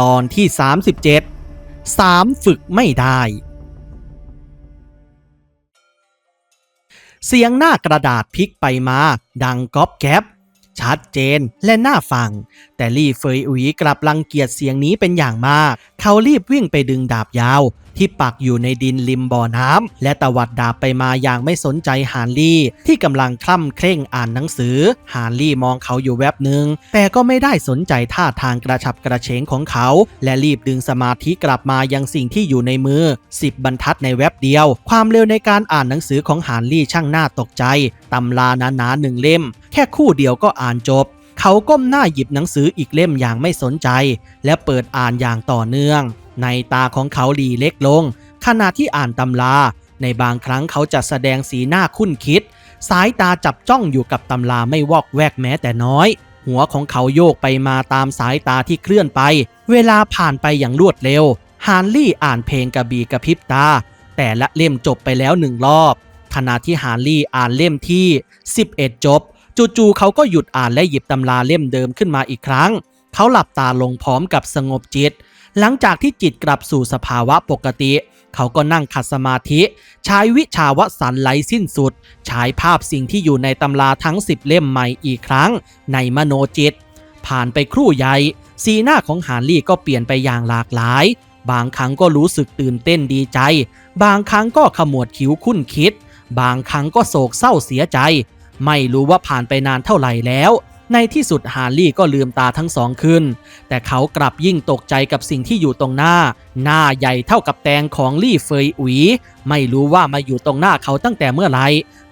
ตอนที่ 37 3 ฝึกไม่ได้ เสียงหน้ากระดาษพลิกไปมา ดังก๊อบแก๊บ ชัดเจนและน่าฟัง แต่ลี่เฟยอุ๋ยกลับรังเกียจเสียงนี้เป็นอย่างมาก เขารีบวิ่งไปดึงดาบยาว ที่ปักอยู่ในดินริมบ่อน้ำและตวัดดาบไปมาอย่างไม่สนใจฮานลี่ ที่กำลังคล่ำเคร่งอ่านหนังสือฮานลี่มองเขาอยู่แวบหนึ่งแต่ก็ไม่ได้สนใจท่าทางกระฉับกระเฉงของเขา และรีบดึงสมาธิกลับมายังสิ่งที่อยู่ในมือ10บบรรทัดในแวบเดียว ความเร็วในการอ่านหนังสือของฮานลี่ช่างน่าตกใจตำราหนาๆหนึ่งเล่ม ค่คู่เดียวก็อ่านจบ เขาก้มหน้าหยิบหนังสืออีกเล่มอย่างไม่สนใจ และเปิดอ่านอย่างต่อเนื่อง ในตาของเขาหลีเล็กลง ขณะที่อ่านตำรา ในบางครั้งเขาจะแสดงสีหน้าคุ้นคิด สายตาจับจ้องอยู่กับตำราไม่วอกแวกแม้แต่น้อย หัวของเขาโยกไปมาตามสายตาที่เคลื่อนไป เวลาผ่านไปอย่างรวดเร็วฮานลี่อ่านเพลงกระบีกระพริบตา แต่ละเล่มจบไปแล้วหนึ่งรอบขณะที่ฮานลี่อ่านเล่มที่ 11 จบ จู่ๆเขาก็หยุดอ่านและหยิบตำราเล่มเดิมขึ้นมาอีกครั้ง เขาหลับตาลงพร้อมกับสงบจิต หลังจากที่จิตกลับสู่สภาวะปกติ เขาก็นั่งขัดสมาธิ ใช้วิชาวสันไหลสิ้นสุด ฉายภาพสิ่งที่อยู่ในตำราทั้ง10เล่มใหม่อีกครั้ง ในมโนจิต ผ่านไปครู่ใหญ่สีหน้าของฮาร์ลี่ก็เปลี่ยนไปอย่างหลากหลาย บางครั้งก็รู้สึกตื่นเต้นดีใจ บางครั้งก็ขมวดคิ้วคุ้นคิด บางครั้งก็โศกเศร้าเสียใจ ไม่รู้ว่าผ่านไปนานเท่าไหร่แล้ว ในที่สุดฮาร์ลี่ก็ลืมตาทั้งสองขึ้น แต่เขากลับยิ่งตกใจกับสิ่งที่อยู่ตรงหน้า หน้าใหญ่เท่ากับแตงของลี่เฟยอุ๋ย ไม่รู้ว่ามาอยู่ตรงหน้าเขาตั้งแต่เมื่อไหร่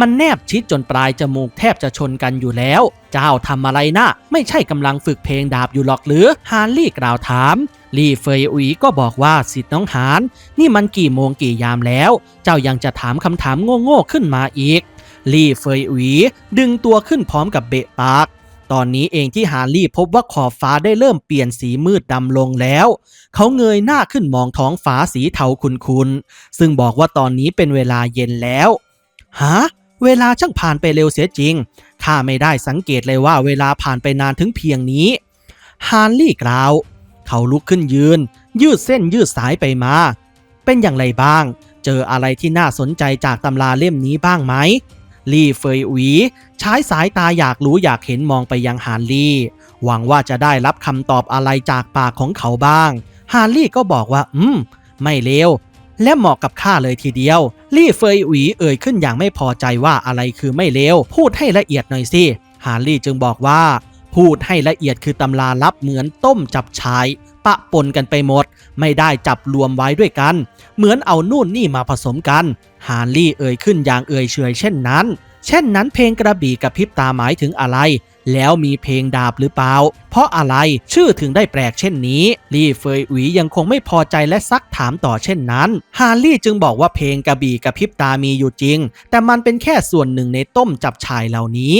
มันแนบชิดจนปลายจมูกแทบจะชนกันอยู่แล้ว เจ้าทำอะไรนะไม่ใช่กำลังฝึกเพลงดาบอยู่หรอกหรือฮาร์ลี่กล่าวถามลี่เฟยอุ๋ยก็บอกว่าสิทธิ์น้องหานนี่มันกี่โมงกี่ยามแล้ว เจ้ายังจะถามคำถามโง่ๆขึ้นมาอีก ลี่เฟยอุ๋ยดึงตัวขึ้นพร้อมกับเบะปากตอนนี้เองที่ฮาร์ลี่พบว่าขอบฟ้าได้เริ่มเปลี่ยนสีมืดดำลงแล้ว เขาเงยหน้าขึ้นมองท้องฟ้าสีเทาคุนๆ ซึ่งบอกว่าตอนนี้เป็นเวลาเย็นแล้วฮะเวลาช่างผ่านไปเร็วเสียจริง ข้าไม่ได้สังเกตเลยว่าเวลาผ่านไปนานถึงเพียงนี้ ฮาร์ลี่กล่าว เขาลุกขึ้นยืน ยืดเส้นยืดสายไปมา เป็นอย่างไรบ้าง เจออะไรที่น่าสนใจจากตำราเล่มนี้บ้างไหม ลี่เฟยอุ๋ยใช้สายตาอยากรู้อยากเห็นมองไปยังฮานลี่ หวังว่าจะได้รับคำตอบอะไรจากปากของเขาบ้าง ฮานลี่ก็บอกว่า อืม ไม่เลวและเหมาะกับข้าเลยทีเดียว ลี่เฟยอุ๋ยเอ่ยขึ้นอย่างไม่พอใจว่าอะไรคือไม่เลวพูดให้ละเอียดหน่อยสิฮานลี่จึงบอกว่า พูดให้ละเอียดคือตำราลับเหมือนต้มจับชาย ปะปนกันไปหมด ไม่ได้จับรวมไว้ด้วยกัน เหมือนเอานู่นนี่มาผสมกัน ฮาร์ลี่เอ่ยขึ้นอย่างเอ่ยเฉยเช่นนั้น เช่นนั้นเพลงกระบี่กับพริบตาหมายถึงอะไร แล้วมีเพลงดาบหรือเปล่า เพราะอะไรชื่อถึงได้แปลกเช่นนี้ ลี่เฟยอุ๋ยยังคงไม่พอใจและซักถามต่อเช่นนั้น ฮาร์ลี่จึงบอกว่าเพลงกระบี่กับพริบตามีอยู่จริง แต่มันเป็นแค่ส่วนหนึ่งในต้มจับชายเหล่านี้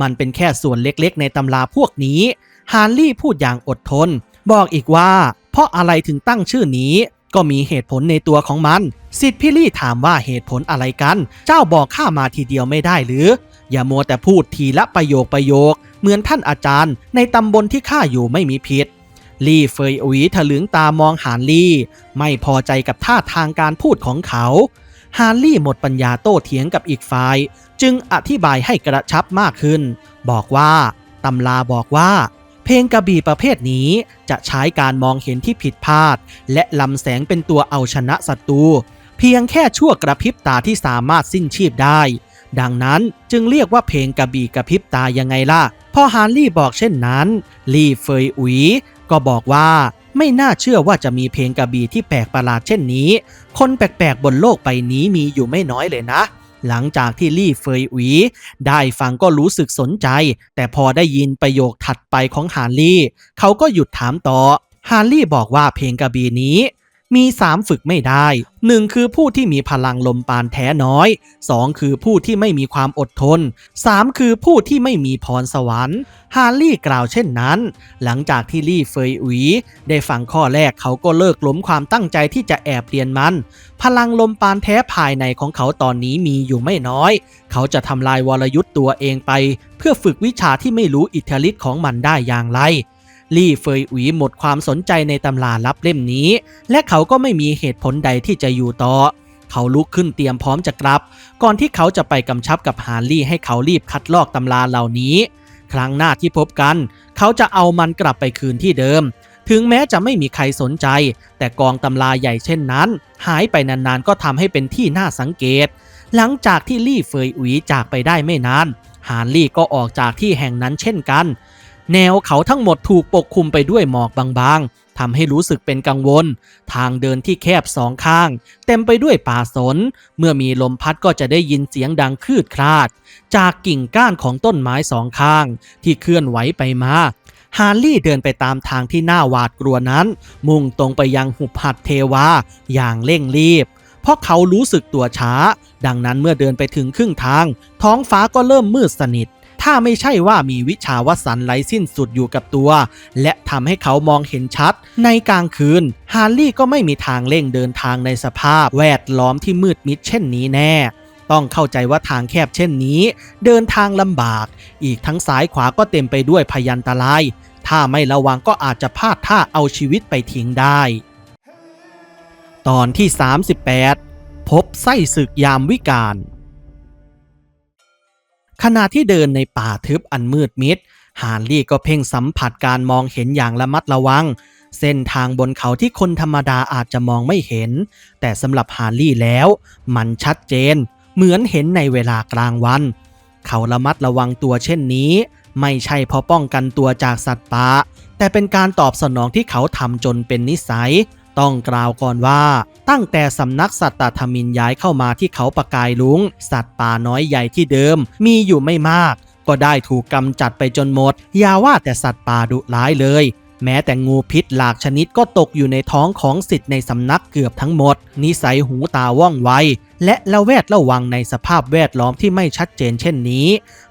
มันเป็นแค่ส่วนเล็กๆ ในตำราพวกนี้ฮาร์ลี่พูดอย่างอดทน บอกอีกว่า เพราะอะไรถึงตั้งชื่อนี้ ก็มีเหตุผลในตัวของมัน สิทธิ์พี่ลี่ถามว่าเหตุผลอะไรกัน เจ้าบอกข้ามาทีเดียวไม่ได้หรือ อย่ามัวแต่พูดทีละประโยคประโยค เหมือนท่านอาจารย์ ในตำบลที่ข้าอยู่ไม่มีผิดลี่เฟยอุ๋ยถลึงตามองหานลี่ ไม่พอใจกับท่าทางการพูดของเขา ฮาร์ลี่หมดปัญญาโต้เถียงกับอีกฝ่าย จึงอธิบายให้กระชับมากขึ้น บอกว่าตำราบอกว่า เพลงกระบี่ประเภทนี้จะใช้การมองเห็นที่ผิดพลาด และลำแสงเป็นตัวเอาชนะศัตรูเพียงแค่ชั่วกระพริบตาที่สามารถสิ้นชีพได้ ดังนั้นจึงเรียกว่าเพลงกระบี่กระพริบตายังไงล่ะพอฮารลี่บอกเช่นนั้น ลี่เฟยอุ๋ยก็บอกว่าไม่น่าเชื่อว่าจะมีเพลงกระบี่ที่แปลกประหลาดเช่นนี้ คนแปลกๆบนโลกใบนี้มีอยู่ไม่น้อยเลยนะ หลังจากที่ลี่เฟยอุ๋ยได้ฟังก็รู้สึกสนใจ แต่พอได้ยินประโยคถัดไปของฮาร์ลี่ เขาก็หยุดถามต่อฮาร์ลี่บอกว่าเพลงกระบีนี้ มี 3 ฝึกไม่ได้ 1 คือผู้ที่มีพลังลมปานแท้น้อย 2 คือผู้ที่ไม่มีความอดทน 3 คือผู้ที่ไม่มีพรสวรรค์ ฮาร์ลี่กล่าวเช่นนั้น หลังจากที่ลี่เฟยอุยได้ฟังข้อแรกเขาก็เลิกล้มความตั้งใจที่จะแอบเรียนมัน พลังลมปานแท้ภายในของเขาตอนนี้มีอยู่ไม่น้อย เขาจะทำลายวรยุทธ์ตัวเองไป เพื่อฝึกวิชาที่ไม่รู้อิทธิฤทธิ์ของมันได้อย่างไร ลี่เฟยอุ๋ยหมดความสนใจในตำราลับเล่มนี้ และเขาก็ไม่มีเหตุผลใดที่จะอยู่ต่อ เขาลุกขึ้นเตรียมพร้อมจะกลับ ก่อนที่เขาจะไปกำชับกับฮาร์ลี่ให้เขารีบคัดลอกตำราเหล่านี้ ครั้งหน้าที่พบกัน เขาจะเอามันกลับไปคืนที่เดิม ถึงแม้จะไม่มีใครสนใจ แต่กองตำราใหญ่เช่นนั้น หายไปนานๆก็ทำให้เป็นที่น่าสังเกต หลังจากที่ลี่เฟยอุ๋ยจากไปได้ไม่นานฮานลี่ก็ออกจากที่แห่งนั้นเช่นกัน แนวเขาทั้งหมดถูกปกคลุมไปด้วยหมอกบางๆทำให้รู้สึกเป็นกังวล ทางเดินที่แคบสองข้าง เต็มไปด้วยป่าสน เมื่อมีลมพัดก็จะได้ยินเสียงดังคลืดคลาด จากกิ่งก้านของต้นไม้สองข้าง ที่เคลื่อนไหวไปมาฮาร์ลี่เดินไปตามทางที่น่าหวาดกลัวนั้น มุ่งตรงไปยังหุบหัดเทวาอย่างเร่งรีบ เพราะเขารู้สึกตัวช้า ดังนั้นเมื่อเดินไปถึงครึ่งทาง ท้องฟ้าก็เริ่มมืดสนิท ถ้าไม่ใช่ว่ามีวิชาวสันไรสิ้นสุดอยู่กับตัว และทำให้เขามองเห็นชัด ในกลางคืน ฮาร์ลี่ก็ไม่มีทางเร่งเดินทางในสภาพแวดล้อมที่มืดมิดเช่นนี้แน่ต้องเข้าใจว่าทางแคบเช่นนี้ เดินทางลำบาก อีกทั้งซ้ายขวาก็เต็มไปด้วยพยันตราย ถ้าไม่ระวังก็อาจจะพลาดท่าเอาชีวิตไปทิ้งได้ ตอนที่ 38 พบไส้ศึกยามวิกาล ขณะที่เดินในป่าทึบอันมืดมิด ฮาร์ลี่ก็เพ่งสัมผัสการมองเห็นอย่างระมัดระวัง เส้นทางบนเขาที่คนธรรมดาอาจจะมองไม่เห็น แต่สำหรับฮาร์ลี่แล้ว มันชัดเจน เหมือนเห็นในเวลากลางวัน เขาระมัดระวังตัวเช่นนี้ ไม่ใช่เพราะป้องกันตัวจากสัตว์ป่าแต่เป็นการตอบสนองที่เขาทำจนเป็นนิสัย ต้องกล่าวก่อนว่า ตั้งแต่สำนักสัตตธรรมินย้ายเข้ามาที่เขาปะกายลุง สัตว์ป่าน้อยใหญ่ที่เดิม มีอยู่ไม่มาก ก็ได้ถูกกำจัดไปจนหมด อย่าว่าแต่สัตว์ป่าดุร้ายเลย แม้แต่งูพิษหลากชนิดก็ตกอยู่ในท้องของสิทธิ์ในสำนักเกือบทั้งหมด นิสัยหูตาว่องไว และละแวดระวังในสภาพแวดล้อมที่ไม่ชัดเจนเช่นนี้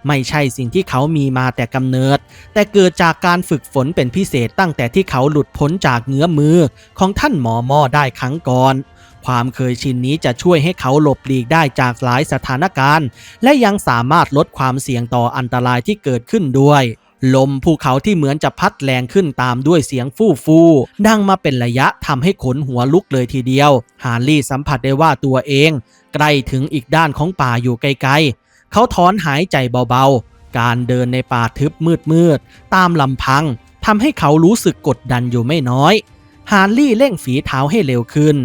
ไม่ใช่สิ่งที่เขามีมาแต่กำเนิด แต่เกิดจากการฝึกฝนเป็นพิเศษตั้งแต่ที่เขาหลุดพ้นจากเงื้อมือของท่านหมอมอได้ครั้งก่อนความเคยชินนี้จะช่วยให้เขาหลบหลีกได้จากหลายสถานการณ์ และยังสามารถลดความเสี่ยงต่ออันตรายที่เกิดขึ้นด้วย ลมภูเขาที่เหมือนจะพัดแรงขึ้นตามด้วยเสียงฟู่ฟู่ดังมาเป็นระยะทำให้ขนหัวลุกเลยทีเดียว ฮาร์ลี่สัมผัสได้ว่าตัวเอง ใกล้ถึงอีกด้านของป่าอยู่ไกลๆ เขาถอนหายใจเบาๆ การเดินในป่าทึบมืดๆ ตามลำพังทำให้เขารู้สึกกดดันอยู่ไม่น้อย ฮาร์ลี่เร่งฝีเท้าให้เร็วขึ้น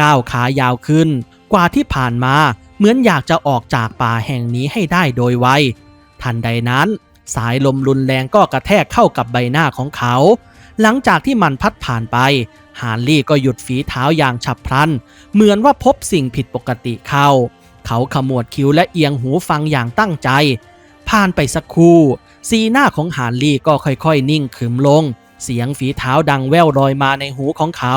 ก้าวขายาวขึ้น กว่าที่ผ่านมาเหมือนอยากจะออกจากป่าแห่งนี้ให้ได้โดยไวทันใดนั้น สายลมรุนแรงก็กระแทกเข้ากับใบหน้าของเขา หลังจากที่มันพัดผ่านไป ฮาร์ลี่ก็หยุดฝีเท้าอย่างฉับพลัน เหมือนว่าพบสิ่งผิดปกติเข้า เขาขมวดคิ้วและเอียงหูฟังอย่างตั้งใจ ผ่านไปสักครู่ สีหน้าของฮาร์ลี่ก็ค่อยๆ นิ่งขึมลง เสียงฝีเท้าดังแว่วลอยมาในหูของเขา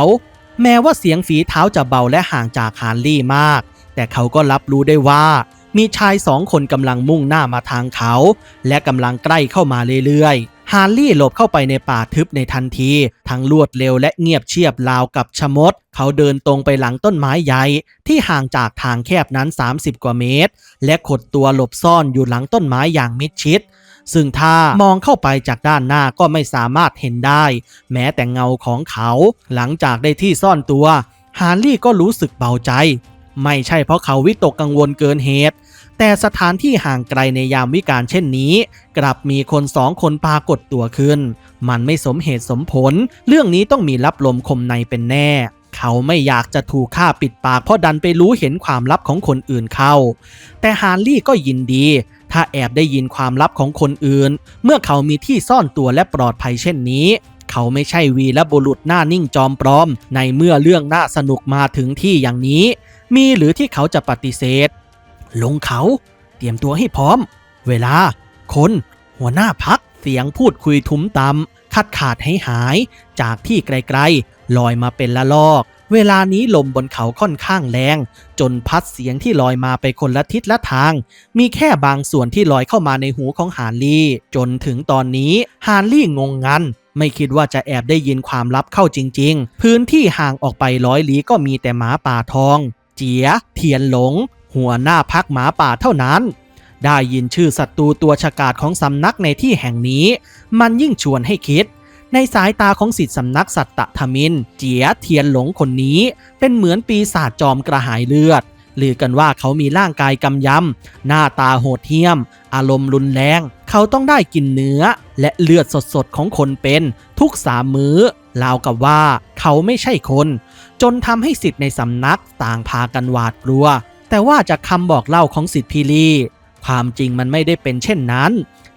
แม้ว่าเสียงฝีเท้าจะเบาและห่างจากฮาร์ลี่มาก แต่เขาก็รับรู้ได้ว่า มีชายสองคนกำลังมุ่งหน้ามาทางเขา และกำลังใกล้เข้ามาเรื่อยๆ ฮาร์ลี่หลบเข้าไปในป่าทึบในทันที ทั้งรวดเร็วและเงียบเชียบราวกับชมด เขาเดินตรงไปหลังต้นไม้ใหญ่ ที่ห่างจากทางแคบนั้น 30 กว่าเมตร และขดตัวหลบซ่อนอยู่หลังต้นไม้อย่างมิดชิดซึ่งถ้ามองเข้าไปจากด้านหน้าก็ไม่สามารถเห็นได้ แม้แต่เงาของเขา หลังจากได้ที่ซ่อนตัว ฮาร์ลี่ก็รู้สึกเบาใจ ไม่ใช่เพราะเขาวิตกกังวลเกินเหตุ แต่สถานที่ห่างไกลในยามวิกาลเช่นนี้ กลับมีคนสองคนปรากฏตัวขึ้น มันไม่สมเหตุสมผล เรื่องนี้ต้องมีลับลมคมในเป็นแน่เขาไม่อยากจะถูกฆ่าปิดปากเพราะดันไปรู้เห็นความลับของคนอื่นเข้า แต่ฮาร์ลี่ก็ยินดี ถ้าแอบได้ยินความลับของคนอื่น เมื่อเขามีที่ซ่อนตัวและปลอดภัยเช่นนี้ เขาไม่ใช่วีและบุรุษหน้านิ่งจอมปลอม ในเมื่อเรื่องน่าสนุกมาถึงที่อย่างนี้ มีหรือที่เขาจะปฏิเสธ ลงเขา เตรียมตัวให้พร้อม เวลา คน หัวหน้าพัก เสียงพูดคุยทุ้มตำขาดขาดให้หาย จากที่ไกลๆ ลอยมาเป็นละลอก เวลานี้ลมบนเขาค่อนข้างแรง จนพัดเสียงที่ลอยมาไปคนละทิศละทาง มีแค่บางส่วนที่ลอยเข้ามาในหูของฮาร์ลี่ จนถึงตอนนี้ฮาร์ลี่งงงันไม่คิดว่าจะแอบได้ยินความลับเข้าจริง ๆ พื้นที่ห่างออกไปร้อยลี้ก็มีแต่หมาป่าทอง เจีย เทียนหลง หัวหน้าพักหมาป่าเท่านั้น ได้ยินชื่อศัตรูตัวฉกาจของสำนักในที่แห่งนี้ มันยิ่งชวนให้คิด ในสายตาของสิทธิสำนักสัตตธมิน เจียเทียนหลงคนนี้ เป็นเหมือนปีศาจจอมกระหายเลือดลือกันว่าเขามีร่างกายกำยำ หน้าตาโหดเหี้ยม อารมณ์รุนแรง เขาต้องได้กินเนื้อ และเลือดสดๆของคนเป็นทุกสามมื้อราวกับว่าเขาไม่ใช่คน จนทำให้สิทธิ์ในสำนักต่างพากันหวาดกลัว แต่ว่าจากคำบอกเล่าของสิทธิพีลีความจริงมันไม่ได้เป็นเช่นนั้น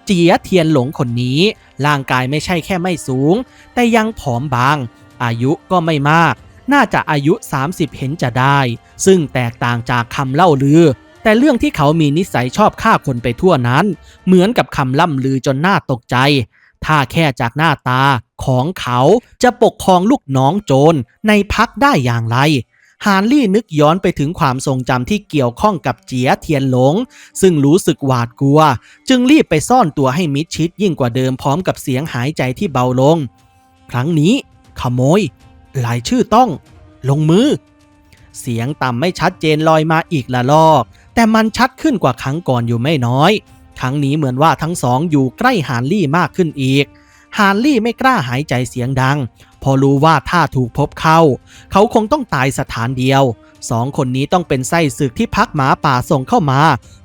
เจียเทียนหลงคนนี้ ร่างกายไม่ใช่แค่ไม่สูง แต่ยังผอมบาง อายุก็ไม่มาก น่าจะอายุ 30 เห็นจะได้ ซึ่งแตกต่างจากคำเล่าลือ แต่เรื่องที่เขามีนิสัยชอบฆ่าคนไปทั่วนั้น เหมือนกับคำล่ำลือจนน่าตกใจ ถ้าแค่จากหน้าตาของเขาจะปกครองลูกน้องโจรในพักได้อย่างไร ฮานลี่นึกย้อนไปถึงความทรงจำที่เกี่ยวข้องกับเจียเทียนหลง ซึ่งรู้สึกหวาดกลัว จึงรีบไปซ่อนตัวให้มิดชิดยิ่งกว่าเดิมพร้อมกับเสียงหายใจที่เบาลง ครั้งนี้ ขโมย หลายชื่อต้อง ลงมือ เสียงต่ำไม่ชัดเจนลอยมาอีกละลอก แต่มันชัดขึ้นกว่าครั้งก่อนอยู่ไม่น้อย ครั้งนี้เหมือนว่าทั้งสองอยู่ใกล้ฮานลี่มากขึ้นอีกฮานลี่ไม่กล้าหายใจเสียงดัง พอรู้ว่าถ้าถูกพบเข้า เขาคงต้องตายสถานเดียวสองคนนี้ต้องเป็นไส้ศึกที่พักหมาป่าส่งเข้ามา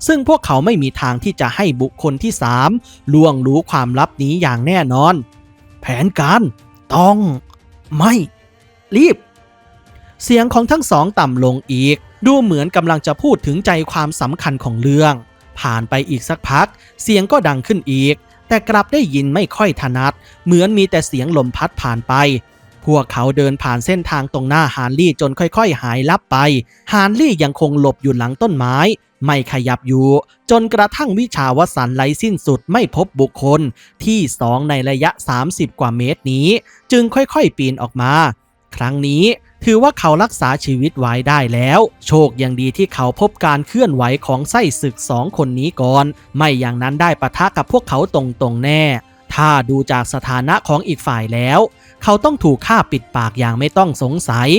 ซึ่งพวกเขาไม่มีทางที่จะให้บุคคลที่สามล่วงรู้ความลับนี้อย่างแน่นอน แผนการ ต้อง ไม่ รีบ เสียงของทั้งสองต่ำลงอีก ดูเหมือนกำลังจะพูดถึงใจความสำคัญของเรื่อง ผ่านไปอีกสักพัก เสียงก็ดังขึ้นอีก แต่กลับได้ยินไม่ค่อยถนัด เหมือนมีแต่เสียงลมพัดผ่านไป พวกเขาเดินผ่านเส้นทางตรงหน้าฮานลี่จนค่อยๆ หายลับไป ฮานลี่ยังคงหลบอยู่หลังต้นไม้ ไม่ขยับอยู่ จนกระทั่งวิชาวสันต์ไร้สิ้นสุดไม่พบบุคคล ที่สองในระยะ 30 กว่าเมตรนี้ จึงค่อยๆปีนออกมา ครั้งนี้ ถือว่าเขารักษาชีวิตไว้ได้แล้ว โชคยังดีที่เขาพบการเคลื่อนไหวของไส้ศึกสองคนนี้ก่อน ไม่อย่างนั้นได้ปะทะกับพวกเขาตรงๆแน่ ถ้าดูจากสถานะของอีกฝ่ายแล้ว เขาต้องถูกฆ่าปิดปากอย่างไม่ต้องสงสัย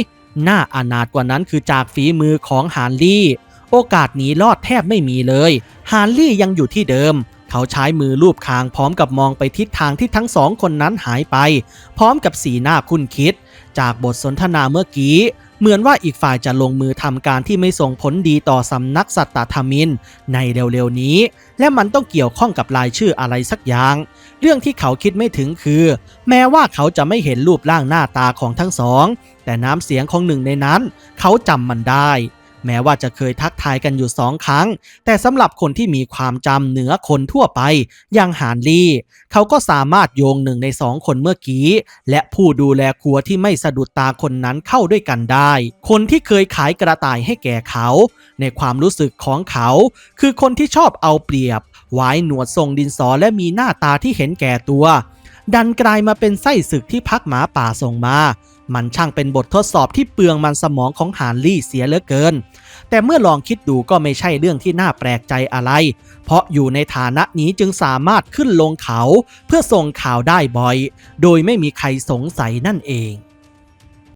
น่าอนาถกว่านั้นคือจากฝีมือของฮานลี่ โอกาสหนีรอดแทบไม่มีเลยฮานลี่ยังอยู่ที่เดิมเขาใช้มือลูบคางพร้อมกับมองไปทิศทางที่ทั้งสองคนนั้นหายไป พร้อมกับสีหน้าคุ้นคิด จากบทสนทนาเมื่อกี้ เหมือนว่าอีกฝ่ายจะลงมือทำการที่ไม่ส่งผลดีต่อสำนักสัตตธรรมิน ในเร็วๆนี้ และมันต้องเกี่ยวข้องกับรายชื่ออะไรสักอย่าง เรื่องที่เขาคิดไม่ถึงคือ แม้ว่าเขาจะไม่เห็นรูปร่างหน้าตาของทั้งสอง แต่น้ำเสียงของหนึ่งในนั้น เขาจำมันได้ แม้ว่าจะเคยทักทายกันอยู่สองครั้ง แต่สำหรับคนที่มีความจำเหนือคนทั่วไป อย่างฮานลี่ เขาก็สามารถโยงหนึ่งในสองคนเมื่อกี้ และผู้ดูแลครัวที่ไม่สะดุดตาคนนั้นเข้าด้วยกันได้ คนที่เคยขายกระต่ายให้แก่เขา ในความรู้สึกของเขา คือคนที่ชอบเอาเปรียบไว้หนวดทรงดินสอและมีหน้าตาที่เห็นแก่ตัว ดันกลายมาเป็นไส้ศึกที่พักหมาป่าส่งมา มันช่างเป็นบททดสอบที่เปลืองมันสมองของฮานลี่เสียเหลือเกิน แต่เมื่อลองคิดดูก็ไม่ใช่เรื่องที่น่าแปลกใจอะไร เพราะอยู่ในฐานะนี้จึงสามารถขึ้นลงเขา เพื่อส่งข่าวได้บ่อย โดยไม่มีใครสงสัยนั่นเอง